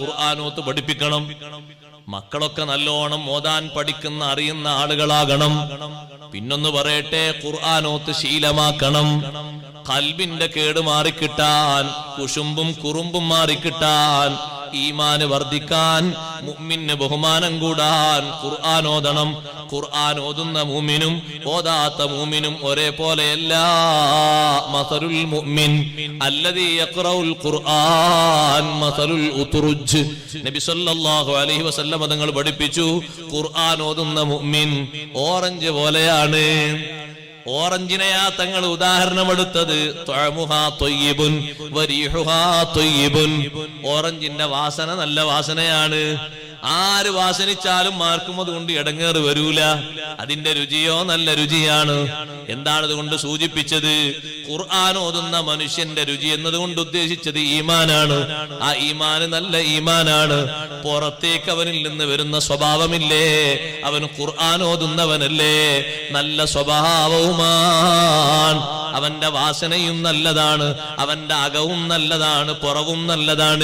ഖുർആാനോത്ത് പഠിപ്പിക്കണം. മക്കളൊക്കെ നല്ലോണം ഓതാൻ പഠിക്കുന്ന അറിയുന്ന ആളുകളാകണം. പിന്നൊന്ന് പറയട്ടെ ഖുർആാനോത്ത് ശീലമാക്കണം. കൽബിന്റെ കേട് മാറിക്കിട്ടാൻ കുശുമ്പും കുറുമ്പും മാറിക്കിട്ടാൻ ഈമാന് വർദ്ധിക്കാൻ മുമ്മിന് ബഹുമാനം കൂടാൻ ഖുർആൻ ഓതണം. ഖുർആൻ ഓതുന്ന മൂമിനും ഓതാത്ത മൂമിനും ഒരേപോലെയല്ല. മസലുൽ മുഅ്മിൻ അല്ലദീ യഖറഉൽ ഖുർആൻ മസലുൽ ഉത്റുജ് നബി സല്ലല്ലാഹു അലൈഹി വസല്ലം തങ്ങൾ പഠിപ്പിച്ചു. ഖുർആൻ ഓതുന്ന മുഅ്മിൻ ഓറഞ്ച് പോലെയാണ്. ഓറഞ്ചിനെയാ തങ്ങൾ ഉദാഹരണമെടുത്തത്. ഓറഞ്ചിന്റെ വാസന നല്ല വാസനയാണ്. ആര് വാസനിച്ചാലും മാർക്കും അതുകൊണ്ട് ഇടങ്ങേറ് വരൂല. അതിന്റെ രുചിയോ നല്ല രുചിയാണ്. എന്താണ് ഇതുകൊണ്ട് സൂചിപ്പിച്ചത്? ഖുർആൻ ഓതുന്ന മനുഷ്യന്റെ രുചി എന്നതുകൊണ്ട് ഉദ്ദേശിച്ചത് ഈമാനാണ്. ആ ഈമാന് നല്ല ഈമാനാണ്. പുറത്തേക്ക് അവനിൽ നിന്ന് വരുന്ന സ്വഭാവമില്ലേ? അവൻ ഖുർആൻ ഓതുന്നവനല്ലേ? നല്ല സ്വഭാവവുമാണ്. അവന്റെ വാസനയും നല്ലതാണ്. അവന്റെ അകവും നല്ലതാണ്. പുറവും നല്ലതാണ്.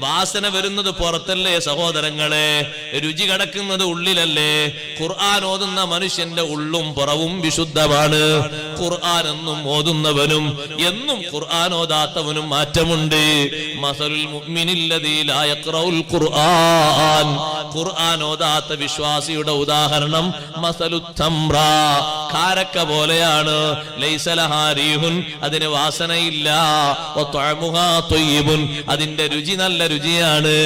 വാസന വരുന്നത് പുറത്തല്ലേ സഹോദരങ്ങളെ? രുചി കടക്കുന്നത് ഉള്ളിലല്ലേ? ഖുർആൻ ഓതുന്ന മനുഷ്യന്റെ ഉള്ളും പുറവും വിശുദ്ധമാണ്. ഖുർആൻ എന്നും ഓതുന്നവനും എന്നും ഖുർആൻ ഓതാത്തവനും മാറ്റമുണ്ട്. മസലുൽ ഖുർആൻ. ഖുർആൻ ഓതാത്ത വിശ്വാസിയുടെ ഉദാഹരണം കാരക്ക പോലെയാണ്. ലൈസലഹാ റീഹുൻ അതിന് വാസനയില്ല. അതിന്റെ രുചി നല്ല രുചിയാണ്.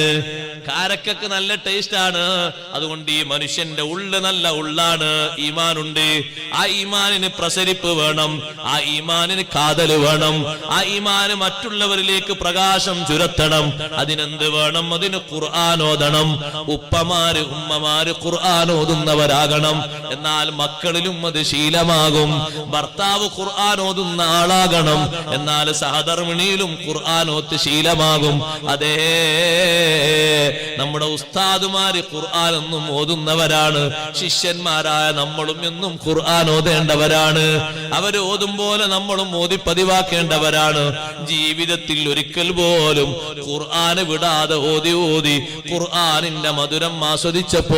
കാരക്കക്ക് നല്ല ടേസ്റ്റ് ആണ് അതുകൊണ്ട് ഈ മനുഷ്യന്റെ ഉള്ള് നല്ല ഉള്ളാണ്. ഈമാനുണ്ട്. ആ ഈമാനിന് പ്രസരിപ്പ് വേണം. ആ ഈമാനിന് കാതൽ വേണം. ആ ഈമാന് മറ്റുള്ളവരിലേക്ക് പ്രകാശം ചുരത്തണം. അതിനെന്ത് വേണം? അതിന് ഖുർആാനോദണം ഉപ്പമാര് ഉമ്മമാര് ഖുർആൻ ഓതുന്നവരാകണം. എന്നാൽ മക്കളിലും അത് ശീലമാകും. ഭർത്താവ് ഖുർആൻ ഓതുന്ന ആളാകണം. എന്നാൽ സഹധർമ്മിണിയിലും ഖുർആൻ ശീലമാകും. അതേ നമ്മുടെ ഉസ്താദുമാര് ഖുർആൻ എന്നും ഓതുന്നവരാണ്. ശിഷ്യന്മാരായ നമ്മളും എന്നും ഖുർആൻ ഓതേണ്ടവരാണ്. അവർ ഓതും പോലെ നമ്മളും ഓതി പതിവാക്കേണ്ടവരാണ്. ജീവിതത്തിൽ ഒരിക്കൽ പോലും ഖുർആന് വിടാതെ ഓതി ഓതി ഖുർആനിന്റെ മധുരം ആസ്വദിച്ചപ്പോൾ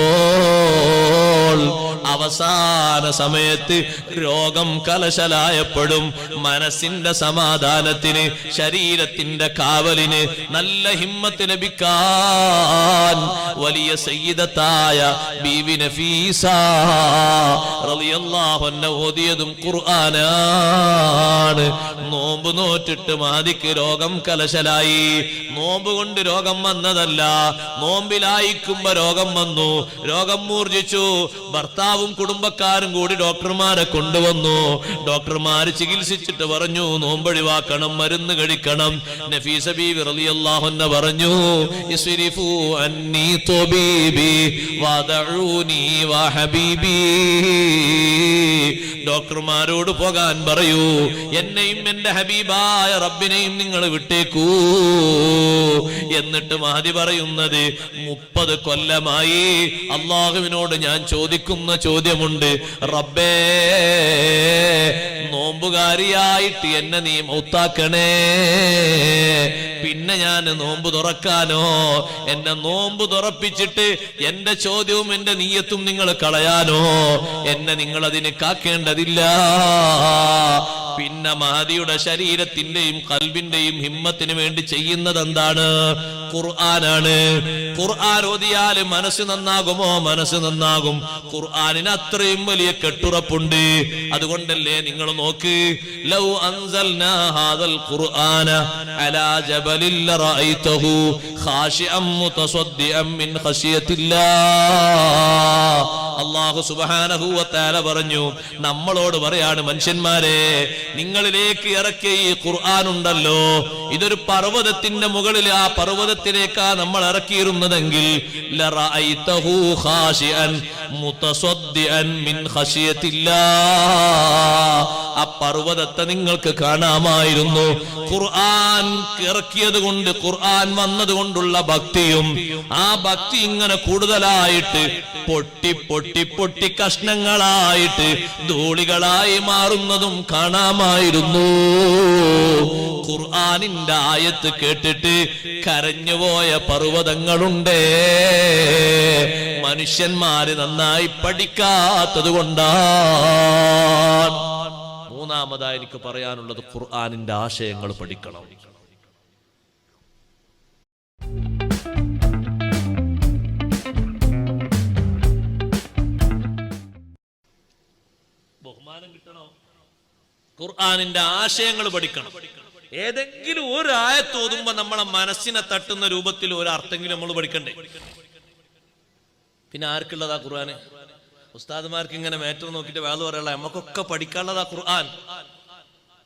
അവസാന സമയത്ത് രോഗം കലശലായപ്പോഴും മനസ്സിന്റെ സമാധാനത്തിന് ശരീരത്തിന്റെ കാവലിന് നല്ല ഹിമ്മത്ത് ലഭിക്കാൻ. വലിയ സയ്യിദത്തായ ബീവി നഫീസ ഓതിയതും ഖുർആനാണ്. നോമ്പ് നോറ്റിട്ട് മാതിക്ക് രോഗം കലശലായി. നോമ്പ് കൊണ്ട് രോഗം വന്നതല്ല നോമ്പിലായിക്കുമ്പോ രോഗം വന്നു. രോഗം മൂർജിച്ചു. ഭർത്താവും കുടുംബക്കാരും കൂടി ഡോക്ടർമാരെ കൊണ്ടുവന്നു. ഡോക്ടർമാര് ചികിത്സിച്ചിട്ട് പറഞ്ഞു നോമ്പൊഴിവാക്കണം മരുന്ന് കഴിക്കണം. നഫീസ ബി അൻഹ പറഞ്ഞു ഡോക്ടർമാരോട് പോകാൻ പറയൂ എന്നെയും എന്റെ ഹബീബായ റബ്ബിനെയും നിങ്ങൾ വിട്ടേക്കൂ. എന്നിട്ട് മഹതി പറയുന്നത് മുപ്പത് കൊല്ലമായി അള്ളാഹുവിനോട് ഞാൻ ചോദിക്കുന്ന ചോദ്യമുണ്ട്. റബ്ബേ നോമ്പുകാരിയായിട്ട് എന്നെ നീ മൗത്താക്കണേ. പിന്നെ ഞാൻ നോമ്പ് തുറക്കാനോ? എന്നെ നോമ്പ് തുറപ്പിച്ചിട്ട് എന്റെ ചോദ്യവും എന്റെ നീയത്തും നിങ്ങൾ കളയാനോ? എന്നെ നിങ്ങൾ അതിന് കാക്കേണ്ടതില്ല. പിന്നെ മഹദിയുടെ ശരീരത്തിന്റെയും കൽവിന്റെയും ഹിമ്മത്തിന് വേണ്ടി ചെയ്യുന്നത് എന്താണ് ഖുർആനാണ്. ഖുർആൻ ഓതിയാൽ മനസ്സ് നന്നാകുമോ? മനസ്സ് നന്നാകും. ഖുർആനിന് അത്രയും വലിയ കെട്ടുറപ്പുണ്ട്. അതുകൊണ്ടല്ലേ നിങ്ങൾ നോക്ക്? ലൗ അൻസൽനാ ഹാദൽ ഖുർആന അലാ ലറഅയ്തഹു لرأيته മുതസദ്ദിഅൻ മിൻ من خشية സുബ്ഹാനഹു അള്ളാഹു തആല പറഞ്ഞു നമ്മളോട് പറയാണ് മനുഷ്യന്മാരെ നിങ്ങളിലേക്ക് ഇറക്കിയ ഈ ഖുർആൻ ഉണ്ടല്ലോ ഇതൊരു പർവതത്തിന്റെ മുകളിൽ ആ പർവതത്തിലേക്കാ നമ്മൾ ഇറക്കിയിരുന്നതെങ്കിൽ ആ പർവതത്തെ നിങ്ങൾക്ക് കാണാമായിരുന്നു. ഖുർആൻ ഇറക്കിയത് കൊണ്ട് ഖുർആൻ വന്നത് കൊണ്ടുള്ള ഭക്തിയും ആ ഭക്തി ഇങ്ങനെ കൂടുതലായിട്ട് പൊട്ടി പൊട്ടി പൊട്ടി കഷ്ണങ്ങളായിട്ട് ധൂളികളായി മാറുന്നതും കാണാമായിരുന്നു. ഖുർആനിന്റെ ആയത്ത് കേട്ടിട്ട് കരഞ്ഞുപോയ പർവതങ്ങളുണ്ടേ. മനുഷ്യന്മാര് നന്നായി പഠിക്കാത്തത് കൊണ്ടാണ്. മൂന്നാമതായി എനിക്ക് പറയാനുള്ളത് ഖുർആനിന്റെ ആശയങ്ങൾ പഠിക്കണം. ബഹുമാനം കിട്ടണോ? ഖുർആനിന്റെ ആശയങ്ങൾ പഠിക്കണം. ഏതെങ്കിലും ഒരു ആയത്ത് ഓതുമ്പോ നമ്മളെ മനസ്സിനെ തട്ടുന്ന രൂപത്തിൽ ഒരു അർത്ഥമെങ്കിലും നമ്മൾ പഠിക്കണ്ടേ? പിന്നെ ആർക്കുള്ളതാ ഖുർആാന്? ഉസ്താദ്മാർക്ക് ഇങ്ങനെ മേറ്റർ നോക്കിട്ട് വേദം പറയാനുള്ള നമുക്കൊക്കെ പഠിക്കാനുള്ളതാ ഖുർആൻ.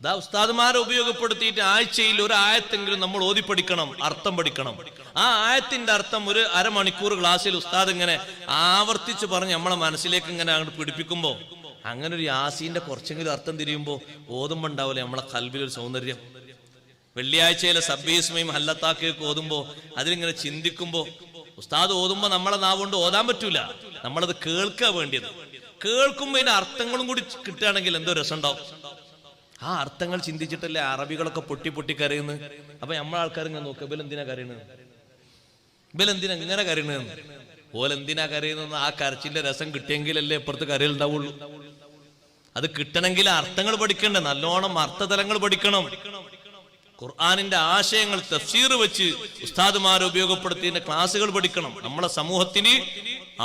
ദാ ഉസ്താദുമാരെ ഉപയോഗപ്പെടുത്തിയിട്ട് ആഴ്ചയിൽ ഒരു ആയത്തെങ്കിലും നമ്മൾ ഓതി പഠിക്കണം അർത്ഥം പഠിക്കണം. ആ ആയത്തിന്റെ അർത്ഥം ഒരു അരമണിക്കൂർ ക്ലാസ്സിൽ ഉസ്താദ് ഇങ്ങനെ ആവർത്തിച്ച് പറഞ്ഞ് നമ്മളെ മനസ്സിലേക്ക് ഇങ്ങനെ അങ്ങോട്ട് പിടിപ്പിക്കുമ്പോ അങ്ങനെ ഒരു യാസീന്റെ കുറച്ചെങ്കിലും അർത്ഥം തിരിയുമ്പോ ഓതുമ്പോ ഉണ്ടാവില്ലേ നമ്മളെ കൽവിലൊരു സൗന്ദര്യം. വെള്ളിയാഴ്ചയിലെ സബ്ബീസ്മയും ഹല്ലത്താക്കിയൊക്കെ ഓതുമ്പോ അതിലിങ്ങനെ ചിന്തിക്കുമ്പോ ഉസ്താദ് ഓതുമ്പോ നമ്മളെ നാവുകൊണ്ട് ഓതാൻ പറ്റൂല. നമ്മളത് കേൾക്കുക വേണ്ടിയത്. കേൾക്കുമ്പോ ഇതിന്റെ അർത്ഥങ്ങളും കൂടി കിട്ടുകയാണെങ്കിൽ എന്തോ രസമുണ്ടാവും. ആ അർത്ഥങ്ങൾ ചിന്തിച്ചിട്ടല്ലേ അറബികളൊക്കെ പൊട്ടി പൊട്ടി കരയുന്നു അപ്പൊ നമ്മളെ ആൾക്കാർ ഇങ്ങനെ നോക്കുക ഇവലെന്തിനാ കരയണത് ഇവലെന്തിനാ ഇങ്ങനെ കരയണത് ഓലെന്തിനാ കരയുന്നത് ആ കരച്ചിന്റെ രസം കിട്ടിയെങ്കിലല്ലേ ഇപ്പുറത്ത് കരയുണ്ടാവുള്ളൂ അത് കിട്ടണമെങ്കിൽ അർത്ഥങ്ങൾ പഠിക്കണ്ടേ നല്ലോണം അർത്ഥതലങ്ങൾ പഠിക്കണം. ഖുർആാനിന്റെ ആശയങ്ങൾ തഫ്സീർ വെച്ച് ഉസ്താദുമാരെ ഉപയോഗപ്പെടുത്തിയതിന്റെ ക്ലാസ്സുകൾ പഠിക്കണം. നമ്മളെ സമൂഹത്തിന്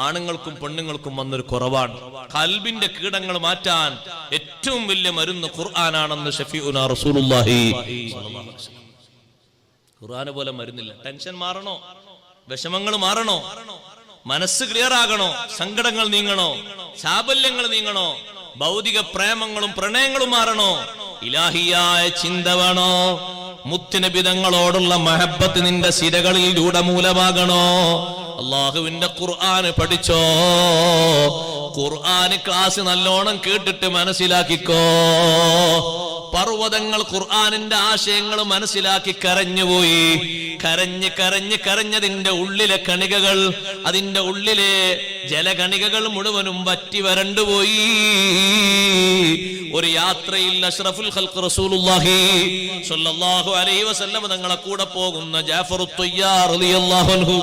ആണുങ്ങൾക്കും പെണ്ണുങ്ങൾക്കും വന്നൊരു കുറവാണ്. കൽബിന്റെ കീടങ്ങൾ മാറ്റാൻ ഏറ്റവും വലിയ മരുന്ന് ഖുർആനാണെന്ന് ഷഫീഉന റസൂലുള്ളാഹി. ഖുർആന് പോലെ മരുന്നില്ല. ടെൻഷൻ മാറണോ? വിഷമങ്ങൾ മാറണോ? മനസ്സ് ക്ലിയർ ആകണോ? സങ്കടങ്ങൾ നീങ്ങണോ? ചാബല്യങ്ങൾ നീങ്ങണോ? ഭൗതിക പ്രേമങ്ങളും പ്രണയങ്ങളും മാറണോ? ഇലാഹിയായ ചിന്ത വേണോ? മുത്തുനബിതങ്ങളോടുള്ള മഹബത്ത് നിന്റെ സിരകളിൽ രൂഢമൂലമാകണോ അള്ളാഹുവിന്റെ ഖുർആന് പഠിച്ചോ? ഖുർആന് ക്ലാസ് നല്ലോണം കേട്ടിട്ട് മനസ്സിലാക്കിക്കോ? പർവതങ്ങൾ ഖുർആാനിന്റെ ആശയങ്ങൾ മനസ്സിലാക്കി കരഞ്ഞുപോയി. കരഞ്ഞ് കരഞ്ഞ് കരഞ്ഞതിന്റെ ഉള്ളിലെ കണികകൾ അതിന്റെ ഉള്ളിലെ ജലകണികകൾ മുഴുവനും വറ്റി വരണ്ടുപോയി ഒരു യാത്രയിൽ അഷ്റഫുൽ ഖൽഖ് റസൂലുള്ളാഹി സ്വല്ലല്ലാഹു അലൈഹി വസല്ലം തങ്ങളെ കൂടെ പോകുന്ന ജാഫർ തയ്യാർ റളിയല്ലാഹു അൻഹു.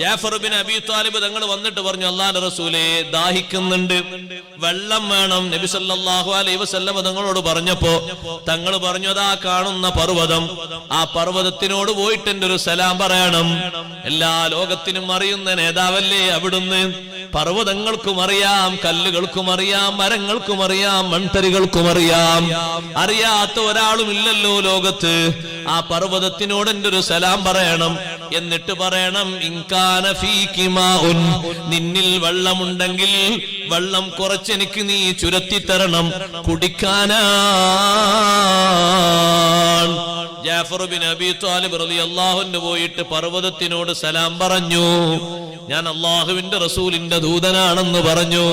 ജാഫർ ബിൻ അബി താലിബ് തങ്ങൾ വന്നിട്ട് പറഞ്ഞു അല്ലാഹുവിന്റെ റസൂലേ ദാഹിക്കുന്നുണ്ട്. വെള്ളം വേണം. നബി സല്ലല്ലാഹു അലൈഹി വസല്ലം തങ്ങളോട് പറഞ്ഞപ്പോ തങ്ങൾ പറഞ്ഞു അതാ കാണുന്ന പർവതം. ആ പർവതത്തിനോട് പോയിട്ട് എന്റെ ഒരു സലാം പറയണം. എല്ലാ ലോകത്തിനും അറിയുന്ന നേതാവല്ലേ അവിടുന്ന്? പർവതങ്ങൾക്കും അറിയാം കല്ലുകൾക്കും അറിയാം മരങ്ങൾക്കും അറിയാം മൺതരികൾക്കും അറിയാം അറിയാത്ത ഒരാളും ഇല്ലല്ലോ ലോകത്ത്. ആ പർവതത്തിനോട് എന്റെ ഒരു സലാം പറയണം? എന്നിട്ട് പറയണം ഇൻകാന ഫീകി നിന്നിൽ വെള്ളമുണ്ടെങ്കിൽ വെള്ളം കുറച്ചെനിക്ക് നീ ചുരത്തി തരണം. കുടിക്കാനാണ് ജാഫർ ബിൻ അബി താലിബ് റളിയല്ലാഹുവിന് പോയിട്ട് പർവതത്തിനോട് സലാം പറഞ്ഞു. ഞാൻ അള്ളാഹുവിന്റെ റസൂലിന്റെ ദൂതനാണെന്ന് പറഞ്ഞു.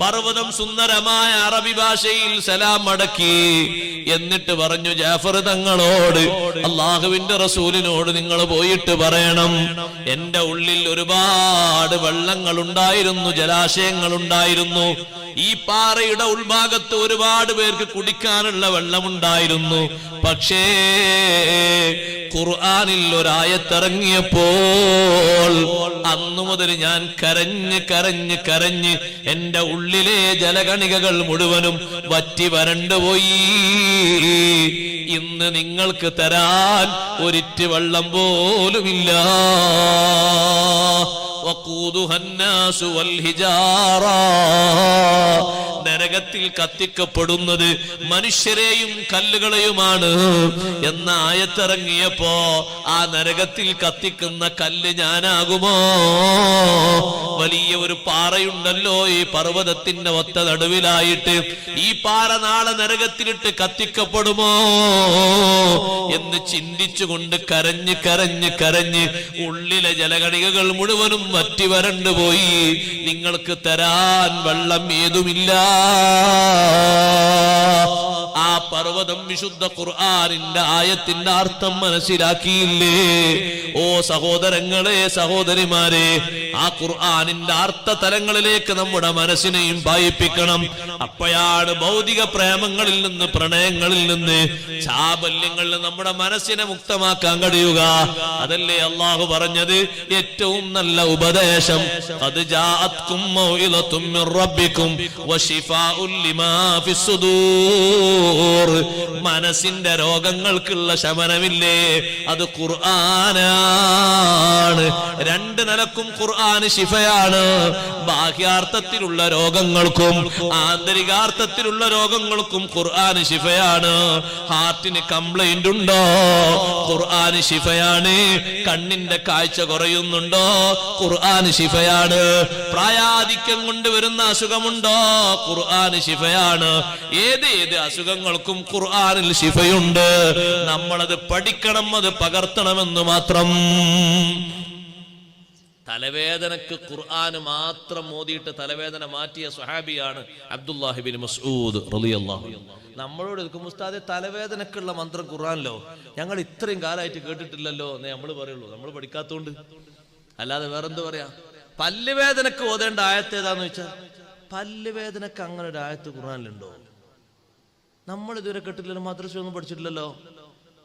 പർവതം സുന്ദരമായ അറബി ഭാഷയിൽ സലാം മടക്കി എന്നിട്ട് പറഞ്ഞു ജാഫർ തങ്ങളോട് അള്ളാഹുവിന്റെ റസൂലിനോട് നിങ്ങൾ പോയിട്ട് പറയണം. എന്റെ ഉള്ളിൽ ഒരുപാട് വെള്ളങ്ങൾ ഉണ്ടായിരുന്നു ജലാശയങ്ങൾ ഉണ്ടായിരുന്നു ഈ പാറയുടെ ഉൾഭാഗത്ത് ഒരുപാട് പേർക്ക് കുടിക്കാനുള്ള വെള്ളമുണ്ടായിരുന്നു. പക്ഷേ ഖുർആാനിൽ ഒരായത്തിറങ്ങിയപ്പോൾ അന്നു മുതൽ ഞാൻ കരഞ്ഞ് കരഞ്ഞ് കരഞ്ഞ് എന്റെ ഉള്ളിലെ ജലകണികകൾ മുഴുവനും വറ്റി വരണ്ടുപോയി ഇന്ന് നിങ്ങൾക്ക് തരാൻ ഒരിറ്റ് വെള്ളം പോലുമില്ല. وقودها الناس والحجارة നരകത്തിൽ കത്തിക്കപ്പെടുന്നത് മനുഷ്യരെയും കല്ലുകളെയുമാണ്. എന്ന ആയത്തിറങ്ങിയപ്പോ ആ നരകത്തിൽ കത്തിക്കുന്ന കല്ല് ഞാനാകുമോ? വലിയ ഒരു പാറയുണ്ടല്ലോ ഈ പർവതത്തിന്റെ ഒത്ത നടുവിലായിട്ട്. ഈ പാറ നാളെ നരകത്തിലിട്ട് കത്തിക്കപ്പെടുമോ? എന്ന് ചിന്തിച്ചുകൊണ്ട് കരഞ്ഞ് കരഞ്ഞ് കരഞ്ഞ് ഉള്ളിലെ ജലകണികകൾ മുഴുവനും വറ്റി വരണ്ടുപോയി. നിങ്ങൾക്ക് തരാൻ വെള്ളം ഏതുമില്ല. ആ പർവതം വിശുദ്ധ ഖുർആാനിന്റെ ആയത്തിന്റെ അർത്ഥം മനസ്സിലാക്കിയില്ലേ? ഓ സഹോദരങ്ങളെ സഹോദരിമാരെ ആ ഖുർആാനിന്റെ അർത്ഥ തലങ്ങളിലേക്ക് നമ്മുടെ മനസ്സിനെയും പായിപ്പിക്കണം. അപ്പോഴാണ് ഭൗതിക പ്രേമങ്ങളിൽ നിന്ന് പ്രണയങ്ങളിൽ നിന്ന് ചാബല്യങ്ങളിൽ നമ്മുടെ മനസ്സിനെ മുക്തമാക്കാൻ കഴിയുക. അതല്ലേ അള്ളാഹു പറഞ്ഞത്? ഏറ്റവും നല്ല ഉപദേശം. അത് ജാഅത്കും റബ്ബിക്കും ഫിസ്സുദൂർ മനസ്സിന്റെ രോഗങ്ങൾക്കുള്ള ശമനമില്ലേ? അത് ഖുർആനാണ്. രണ്ട് നിലക്കും ഖുർആൻ ശിഫയാണ്. ബാഹ്യാർത്ഥത്തിലുള്ള രോഗങ്ങൾക്കും ആന്തരികാർത്ഥത്തിലുള്ള രോഗങ്ങൾക്കും ഖുർആൻ ശിഫയാണ്. ഹാർട്ടിന് കംപ്ലൈന്റ് ഉണ്ടോ? ഖുർആൻ ശിഫയാണ്. കണ്ണിന്റെ കാഴ്ച കുറയുന്നുണ്ടോ? ഖുർആൻ ശിഫയാണ്. പ്രായാധിക്യം കൊണ്ട് വരുന്ന അസുഖമുണ്ടോ? ഖുർആൻ ശിഫയാണ്. ഏത് ഏത് അസുഖങ്ങൾക്കും ഖുർആനിൽ ശിഫയുണ്ട്. നമ്മളത് പഠിക്കണം അത് പകർത്തണമെന്ന് മാത്രം. തലവേദനക്ക് ഖുർആൻ മാത്രം മോദിയിട്ട് തലവേദന മാറ്റിയ സുഹാബിയാണ് അബ്ദുല്ലാഹിബിൻ മസൂദ് നമ്മളോട് എടുക്കും ഉസ്താദെ തലവേദനക്കുള്ള മന്ത്രം ഖുർആാനല്ലോ ഞങ്ങൾ ഇത്രയും കാലമായിട്ട് കേട്ടിട്ടില്ലല്ലോ എന്നേ നമ്മൾ പറയുള്ളൂ. നമ്മൾ പഠിക്കാത്തോണ്ട്. അല്ലാതെ വേറെന്ത് പറയാ? പല്ലുവേദനക്ക് ഓതേണ്ട ആയത്ത് ഏതാന്ന് വെച്ചാൽ പല്ലുവേദനക്ക് അങ്ങനെ ഒരു ആയത്ത് ഖുറാനിലുണ്ടോ നമ്മൾ ഇതുവരെ കേട്ടില്ലല്ലോ മദ്രസ ഒന്നും പഠിച്ചിട്ടില്ലല്ലോ.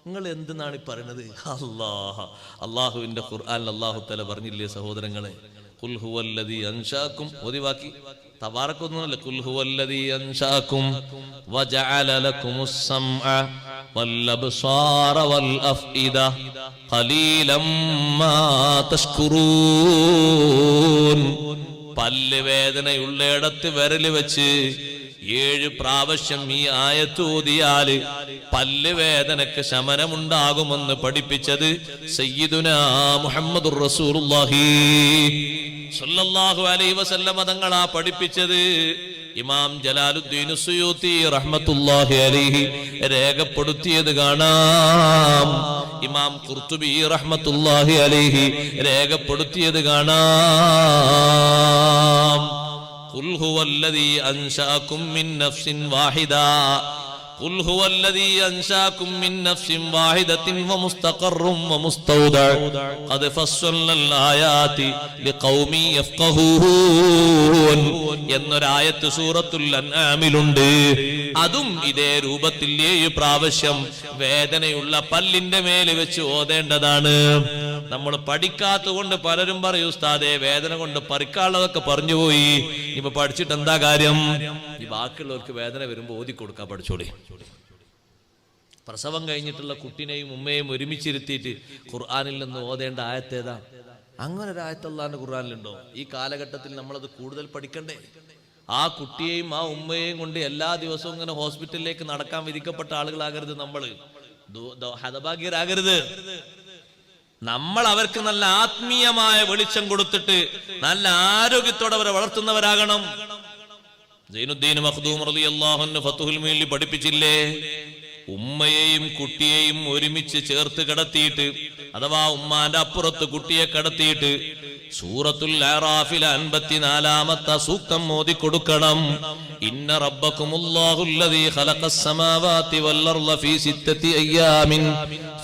നിങ്ങൾ എന്തെന്നാണ് ഈ പറയുന്നത്? അള്ളാഹ അള്ളാഹുവിന്റെ ഖുർആൻ അള്ളാഹു തല പറഞ്ഞില്ലേ സഹോദരങ്ങളെ? വജഅല വൽ ഖലീലം മാ പല്ല് വേദനയുള്ളയിടത്ത് വിരൽ വെച്ച് ഏഴ് പ്രാവശ്യം ഈ ആയത്ത് ഓതിയാൽ പല്ല് വേദനക്ക് ശമനമുണ്ടാകുമെന്ന് പഠിപ്പിച്ചത് സയ്യിദുന മുഹമ്മദ് റസൂലുള്ളാഹി. സല്ലല്ലാഹു അലൈഹി പഠിപ്പിച്ചത്. ഇമാം ജലാലുദ്ദീൻ സുയൂത്തി റഹ്മത്തുള്ളാഹി അലൈഹി രേഖപ്പെടുത്തിയത് കാണാം. ഇമാം കുർത്തുബി റഹ്മത്തുല്ലാഹി അലൈഹി രേഖപ്പെടുത്തിയത് കാണാം. قل هو الذي أنشأكم من نفس واحدة. قل هو الذي أنشأكم من نفس واحدة ومستقر ومستودع قد فصلنا الآيات لقوم يفقهون എന്നൊരായത്ത് സൂറത്തുൽ അൻആമിലുണ്ട് അതും ഇതേ രൂപത്തിൽ ഏഴ് പ്രാവശ്യം വേദനയുള്ള പല്ലിന്റെ മേല് വെച്ച് ഓതേണ്ടതാണ് നമ്മൾ പഠിക്കാത്ത കൊണ്ട് പലരും പറയും ഉസ്താദെ വേദന കൊണ്ട് പറിക്കാനുള്ളതൊക്കെ പറഞ്ഞുപോയി ഇപ്പൊ പഠിച്ചിട്ട് എന്താ കാര്യം ഈ ബാക്കിയുള്ളവർക്ക് വേദന വരുമ്പോ ഓതി കൊടുക്കാൻ പഠിച്ചോളി പ്രസവം കഴിഞ്ഞിട്ടുള്ള കുട്ടിനെയും ഉമ്മയെയും ഒരുമിച്ചിരുത്തിയിട്ട് ഖുർആാനിൽ നിന്ന് ഓതേണ്ട ആയത്തേതാ അങ്ങനെ ഒരു ആയത്തല്ലാണ്ട് ഖുർആാനിലുണ്ടോ? ഈ കാലഘട്ടത്തിൽ നമ്മളത് കൂടുതൽ പഠിക്കണ്ടേ? ആ കുട്ടിയെയും ആ ഉമ്മയെയും കൊണ്ട് എല്ലാ ദിവസവും ഇങ്ങനെ ഹോസ്പിറ്റലിലേക്ക് നടക്കാൻ വിധിക്കപ്പെട്ട ആളുകളാകരുത് നമ്മൾ ഹതഭാഗ്യരാകരുത്. നമ്മൾ അവർക്ക് നല്ല ആത്മീയമായ വെളിച്ചം കൊടുത്തിട്ട് നല്ല ആരോഗ്യത്തോടെ അവരെ വളർത്തുന്നവരാകണം. സൈനുദ്ദീൻ മഖ്ദൂം റളിയല്ലാഹു അൻഹു ഫത്തുഹുൽ മുഈനിൽ പഠിപ്പിച്ചില്ലേ ഉമ്മയെയും കുട്ടിയെയും ഒരുമിച്ച് ചേർത്ത് കിടത്തിയിട്ട് അഥവാ ഉമ്മാന്റെ അപ്പുറത്ത് കുട്ടിയെ കിടത്തിയിട്ട് സൂറത്തുൽ അറാഫിൽ അൻപത്തിനാലാമത്തെ സൂക്തം മോദി കൊടുക്കണം ഇന്ന റബ്ബക്കുമുല്ലാഹുല്ലദീ ഖലഖസ് സമാവാതി വൽ അർള ഫീ സിത്തത്തി അയ്യാമിൻ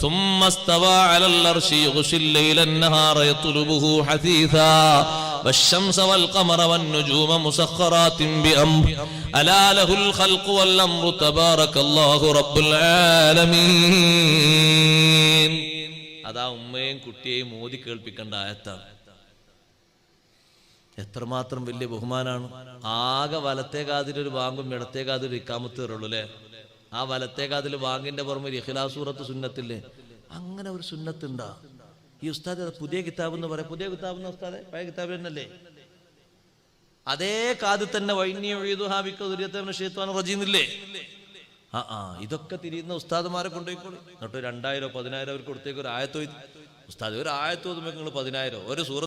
ثم استوى على العرش يغشي الليل النهار يطلبه حثيثا والشمس والقمر والنجوم مسخرات بأمر ألا له الخلق والأمر تبارك الله رب العالمين അതാ ഉമ്മയും കുട്ടിയെയും മോദി കേൾപ്പിക്കേണ്ട ആയത്താണ് എത്രമാത്രം വലിയ ബഹുമാനാണ് ആകെ വലത്തെ കാതിലൊരു വാങ്ങും ഇടത്തെ കാതിൽ ഇക്കാമത്ത് കയറുള്ളൂ അല്ലേ ആ വലത്തെ കാതിൽ വാങ്ങിന്റെ പുറമെ ഇഖ്ലാസൂറത്ത് സുന്നത്തില്ലേ അങ്ങനെ ഒരു സുന്നത്തുണ്ടാ ഈ ഉസ്താദ് പുതിയ കിതാബ് എന്ന് പറയാം. പുതിയ കിതാബ് എന്ന ഉസ്താദെ? പഴയ കിതാബ് തന്നെയല്ലേ? അതേ കാതിൽ തന്നെ വൈന്യ റജീന്നില്ലേ ആ ആ ഇതൊക്കെ തിരിയുന്ന ഉസ്താദുമാരെ കൊണ്ടുപോയിക്കോളി. എന്നിട്ട് രണ്ടായിരോ പതിനായിരം അവർക്ക് കൊടുത്തേക്ക് ഒരു ആയത്തോ ഉസ്താദ് ഒരു ആയത്തോ നിങ്ങൾ പതിനായിരം. ഒരു സൂറത്ത്